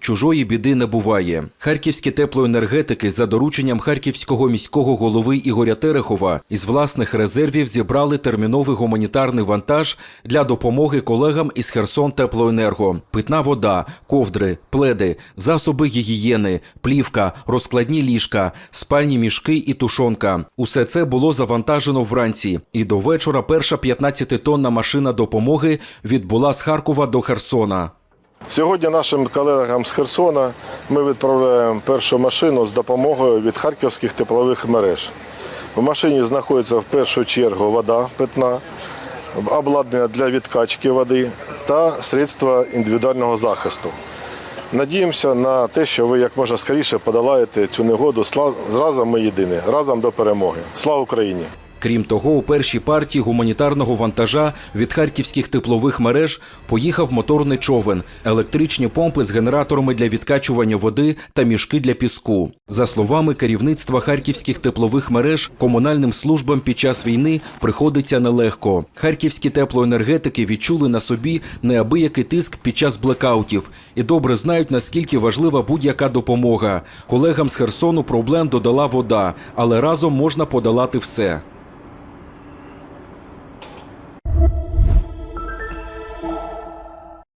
Чужої біди не буває. Харківські теплоенергетики за дорученням харківського міського голови Ігоря Терехова із власних резервів зібрали терміновий гуманітарний вантаж для допомоги колегам із Херсон Теплоенерго. Питна вода, ковдри, пледи, засоби гігієни, плівка, розкладні ліжка, спальні мішки і тушонка. Усе це було завантажено вранці. І до вечора перша 15-тонна машина допомоги відбула з Харкова до Херсона. Сьогодні нашим колегам з Херсона ми відправляємо першу машину з допомогою від харківських теплових мереж. В машині знаходиться в першу чергу вода питна, обладнання для відкачки води та средства індивідуального захисту. Надіємося на те, що ви як можна скоріше подолаєте цю негоду. Разом ми єдині, разом до перемоги. Слава Україні! Крім того, у першій партії гуманітарного вантажа від харківських теплових мереж поїхав моторний човен, електричні помпи з генераторами для відкачування води та мішки для піску. За словами керівництва харківських теплових мереж, комунальним службам під час війни приходиться нелегко. Харківські теплоенергетики відчули на собі неабиякий тиск під час блекаутів і добре знають, наскільки важлива будь-яка допомога. Колегам з Херсону проблем додала вода, але разом можна подолати все.